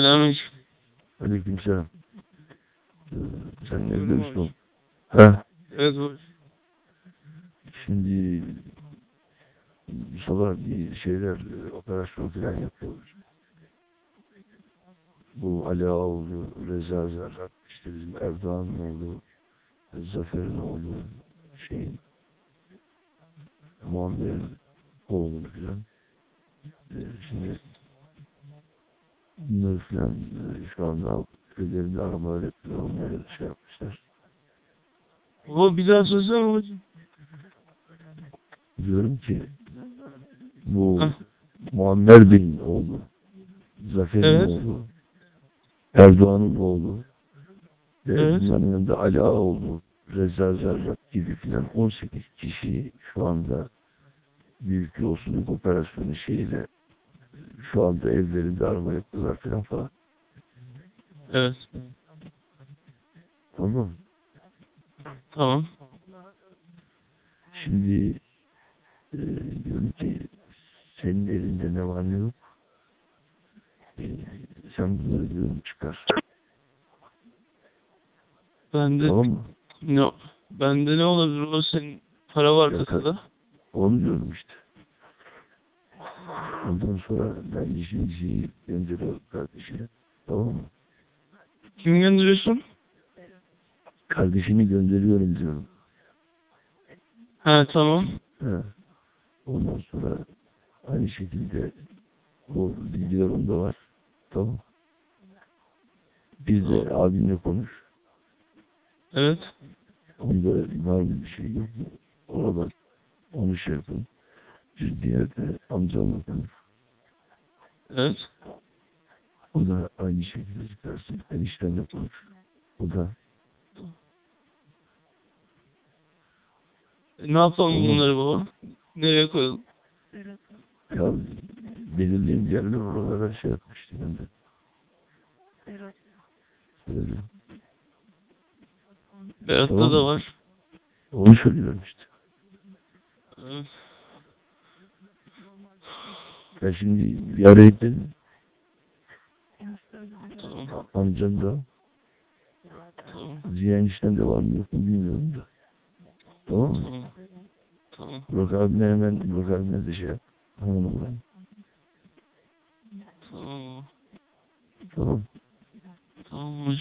Selamünaleyküm. Aleykümselam. Sen misin oğlum? Ha? Evet babacığım. Şimdi sabah bir şeyler e, operasyon falan yapıyoruz. Bu Ali Ağoğlu, Reza Zerrak, işte bizim Erdoğan'ın oğlu, Zafer'in oğlu, şeyin, Muammer'in oğlu falan. Ee, Şimdi falan şu anda ellerinde aramalar yapıyor, onlara da şey yapmışlar. Baba bir daha söylesene babacığım. Diyorum ki bu Hah. Muammer Bey'in oğlu, Zafer'in Evet. oğlu, Erdoğan'ın oğlu, ve Evet. bunların yanında Ali Ağaoğlu, Reza Zerrak gibi filan 18 kişi şu anda büyük yolsuzluk operasyonu şeyiyle şu anda evlerinde arama yapıyorlar filan falan. Evet. Tamam? Tamam. Şimdi e, diyorum ki senin elinde ne var ne yok. E, sen bunları diyorum çıkar. Bende Tamam mı? ne bende ne olabilir o senin para var kasada. Onu diyorum işte. Ondan sonra ben işin şeyi gönderiyorum kardeşine. Tamam mı? Kim gönderiyorsun? Kardeşini gönderiyorum diyorum. Ha tamam. He. Ondan sonra aynı şekilde o bilgiler onda var. Tamam. Bir de abimle konuş. Evet. Onda var mı bir şey yok mu? Oradan onu şey yapın. Bir diğer de amcamla konuş. Evet. O da aynı şekilde çıkarsın. Eniştenle konuş. O da ne yapalım Tamam. bunları baba? Nereye koyalım? ya belirleyen yerler oralara şey yapmıştı ben de. Öyle. Berat'ta Tamam. da var. Onu söylüyorum işte. Evet. Ben şimdi gittim. Tamam. Amcam da. Ziya enişten de var mı yok mu bilmiyorum da. Tamam mı? Tamam. Burak abine hemen Burak abine de şey yap. Hemen uğrayın. Tamam. Tamam. Tamam.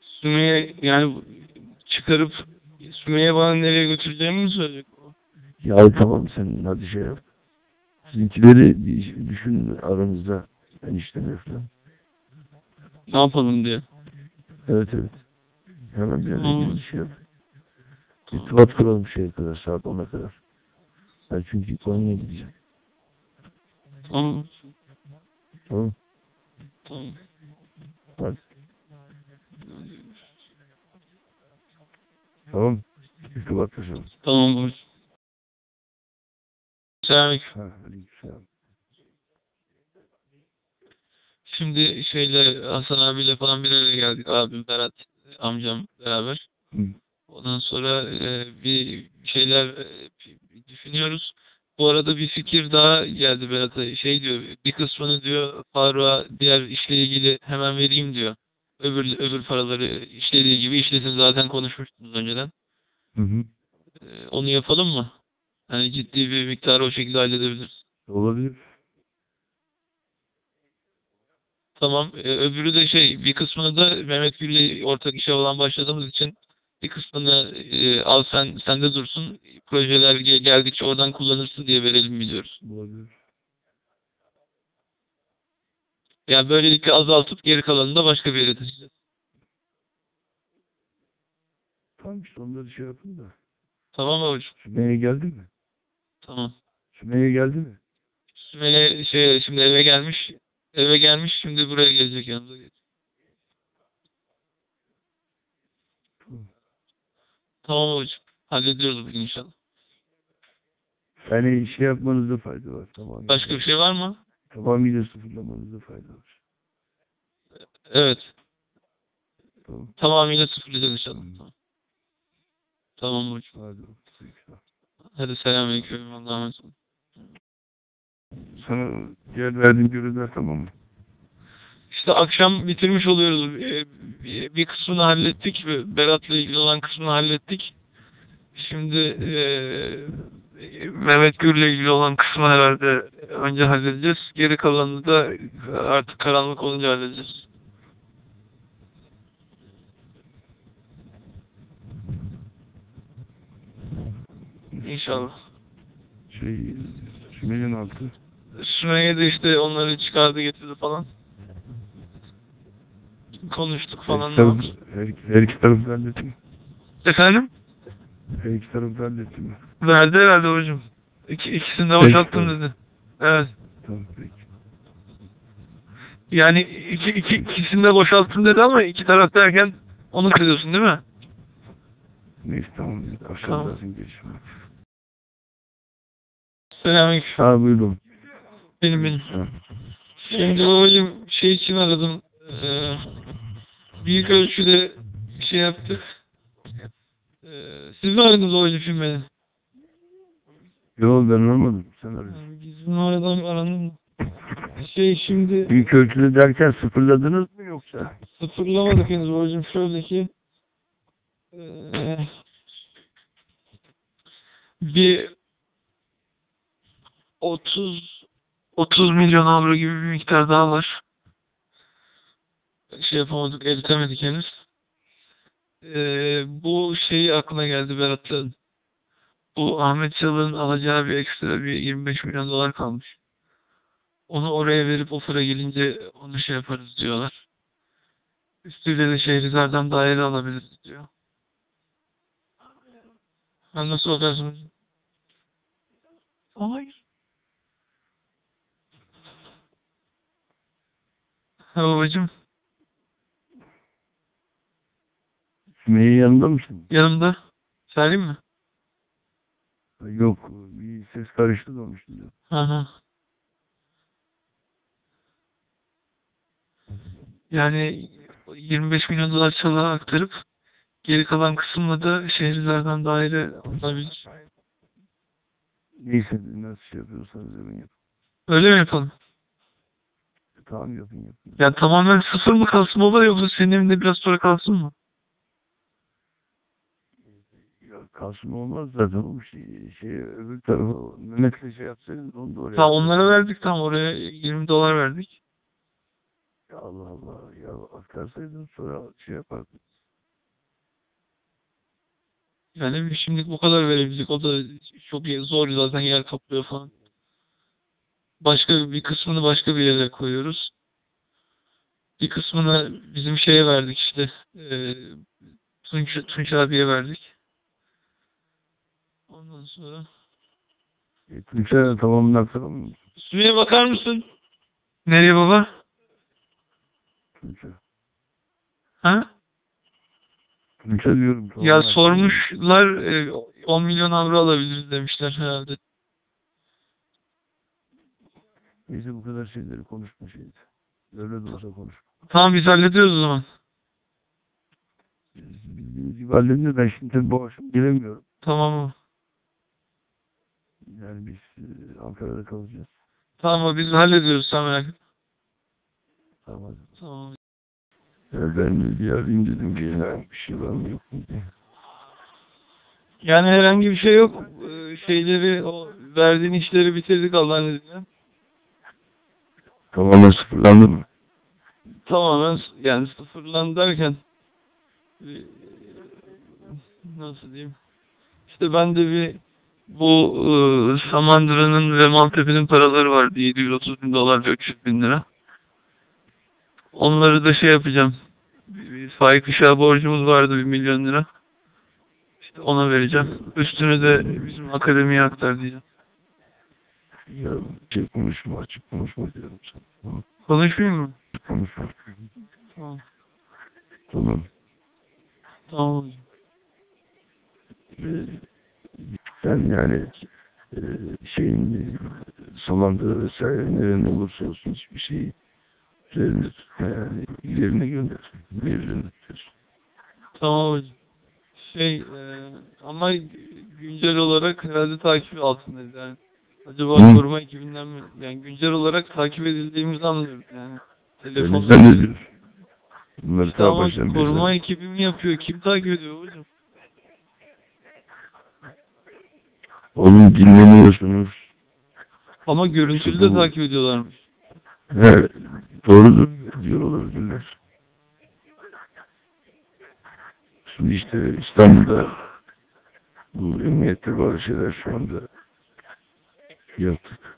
Sümeyye yani çıkarıp Sümeyye bana nereye götüreceğimi mi o? Ya tamam sen hadi şey yap. Sizinkileri düşün aranızda enişten falan. Ne yapalım diye. Evet evet. Hemen bir an şey yap. İrtibat kuralım şeye kadar saat 10'a kadar. Ben çünkü Konya'ya gideceğim. Tamam. Tamam. Tamam. Hadi. Tamam. İrtibat kuralım. Tamam aleykümselam. Şimdi şeyle Hasan abiyle falan bir araya geldik. Abim Berat amcam beraber. Hı. Ondan sonra e, bir şeyler e, düşünüyoruz. Bu arada bir fikir daha geldi Berat'a. Şey diyor, bir kısmını diyor Faruk'a diğer işle ilgili hemen vereyim diyor. Öbür öbür paraları işlediği gibi işlesin zaten konuşmuştunuz önceden. Hı hı. E, onu yapalım mı? Yani ciddi bir miktarı o şekilde halledebiliriz. Olabilir. Tamam. E, öbürü de şey bir kısmını da Mehmet Gül'le ortak işe olan başladığımız için bir kısmını e, al sen sende dursun. Projeler ge- geldikçe oradan kullanırsın diye verelim biliyoruz. Olabilir. Yani böylelikle azaltıp geri kalanını da başka bir yere taşıyacağız. Tamam işte onları şey yapın da. Tamam mı hocam? Sümeyye geldi mi? Tamam. Sümeyye geldi mi? Sümeyye şey şimdi eve gelmiş. Eve gelmiş şimdi buraya gelecek yanımıza. Tamam. Tamam hocam. Hallediyoruz bugün inşallah. Yani şey yapmanızda fayda var. Tamam. Başka bir şey var mı? Tamamıyla sıfırlamanızda fayda var. Evet. Tamam. Tamamıyla sıfırlayacağız inşallah. Tamam. Tamam hocam. Hadi. Hadi selamünaleyküm. Allah'a emanet olun. Sana Diğer verdiğin görevler tamam mı? İşte akşam bitirmiş oluyoruz. Bir kısmını hallettik. ve Berat'la ilgili olan kısmını hallettik. Şimdi eee Mehmet Gür'le ilgili olan kısmı herhalde önce halledeceğiz. Geri kalanını da artık karanlık olunca halledeceğiz. İnşallah. Şey, Sümeyye'nin altı. Sümeyye de işte onları çıkardı getirdi falan. Konuştuk falan. Her, iki taraf, her, her iki tarafı halletti mi? Efendim? Her iki tarafı halletti mi? Verdi herhalde hocam. İki, ikisini de boşalttım dedi. Evet. Tamam peki. Yani iki, iki, ikisini de boşalttım dedi ama iki taraf derken onu kırıyorsun değil mi? Neyse tamam. Akşam Tamam. görüşürüz. Selamünaleyküm. Ha buyurun. Benim benim. Şimdi babacığım şey için aradım. Ee, büyük ölçüde şey yaptık. Ee, siz mi aradınız babacığım şimdi beni? Yok ben olmadım. Sen. Yani Bizim aradan aranın şey şimdi Büyük ölçüde derken sıfırladınız mı yoksa? sıfırlamadık henüz babacığım. Şöyle ki eee, bir 30 30 milyon avro gibi bir miktar daha var. Şey yapamadık, eritemedik henüz. Eee, bu şey aklına geldi Berat'ın. Bu Ahmet Çalık'ın alacağı bir ekstra bir 25 milyon dolar kalmış. Onu oraya verip o para gelince onu şey yaparız diyorlar. Üstüyle de Şehrizar'dan daire alabiliriz diyor. Ben nasıl hocam? Hayır. Ha babacım Sümeyye yanında mısın? yanımda. Söyleyeyim mi? Yok. Bir ses karıştı da şimdi. Hı hı. Yani 25 milyon dolar çalığa aktarıp geri kalan kısımla da Şehrizar'dan daire alınabilir. Neyse nasıl şey yapıyorsanız yapın. Öyle mi yapalım? Tamam yapın yapın. Ya tamamen sıfır mı kalsın baba yoksa senin evinde biraz sonra kalsın mı? Ya kalsın olmaz zaten o şey, şey öbür tarafa Mehmet'le şey yapsaydınız onu da oraya. Tamam onlara verdik tam oraya 20 dolar verdik. Ya Allah Allah ya aktarsaydın sonra şey yapardın. Yani şimdilik bu kadar verebildik. O da çok zor zaten yer kaplıyor falan. Başka bir kısmını başka bir yere koyuyoruz. Bir kısmını bizim şeye verdik işte. E, Tunç, Tunç abiye verdik. Ondan sonra E, aktaralım mı? Sümeyye bakar mısın? Nereye baba? Tuğçe. Ha? Tuğçe diyorum. Ya tamamını aktaralım. sormuşlar e, 10 milyon avro alabiliriz demişler herhalde. Neyse bu kadar şeyleri konuşma şeydi. Öyle de olsa konuş. Tamam biz hallediyoruz o zaman. Bildiğiniz gibi halledince ben şimdi tabii akşam gelemiyorum. Tamam mı? Yani biz e, Ankara'da kalacağız. Tamam biz hallediyoruz sen merak etme. Tamam. Tamam. Ya ben bir arayayım dedim ki herhangi bir şey var mı yok mu diye. Yani herhangi bir şey yok. Ee, Şeyleri, o verdiğin işleri bitirdik Allah'ın izniyle. Tamamen sıfırlandı mı? Tamamen yani sıfırlandı derken e, nasıl diyeyim? İşte ben de bir bu e, Samandıra'nın ve Maltepe'nin paraları vardı. 730 bin dolar ve 300 bin lira. Onları da şey yapacağım. Bir, bir Faik Işık'a borcumuz vardı 1 milyon lira. İşte ona vereceğim. Üstünü de bizim akademiye aktar diyeceğim. Ya şey konuşma açık konuşma diyorum sana. Tamam, Konuşmayayım mı? Konuşma. Tamam. Tamam. Tamam. Ee, sen yani e, şeyin Samandıra vesaire nerede olursa olsun hiçbir şeyi üzerine tutma yani yerine gönder. Yerine tutuyorsun. Tamam hocam. Şey e, ama güncel olarak herhalde takip altındayız yani. Acaba Hı. koruma ekibinden mi? Yani güncel olarak takip edildiğimizi anlıyoruz yani. Sen Telefon. ne zannediyorsun? Bunları Tamam baştan beri koruma zaten- ekibi mi yapıyor? Kim takip ediyor hocam? Oğlum dinleniyorsunuz. Ama görüntülü İşte de takip ediyorlarmış. Evet. Doğrudur. Diyor olabilirler. Şimdi işte İstanbul'da bu emniyette bazı şeyler şu anda yaptık.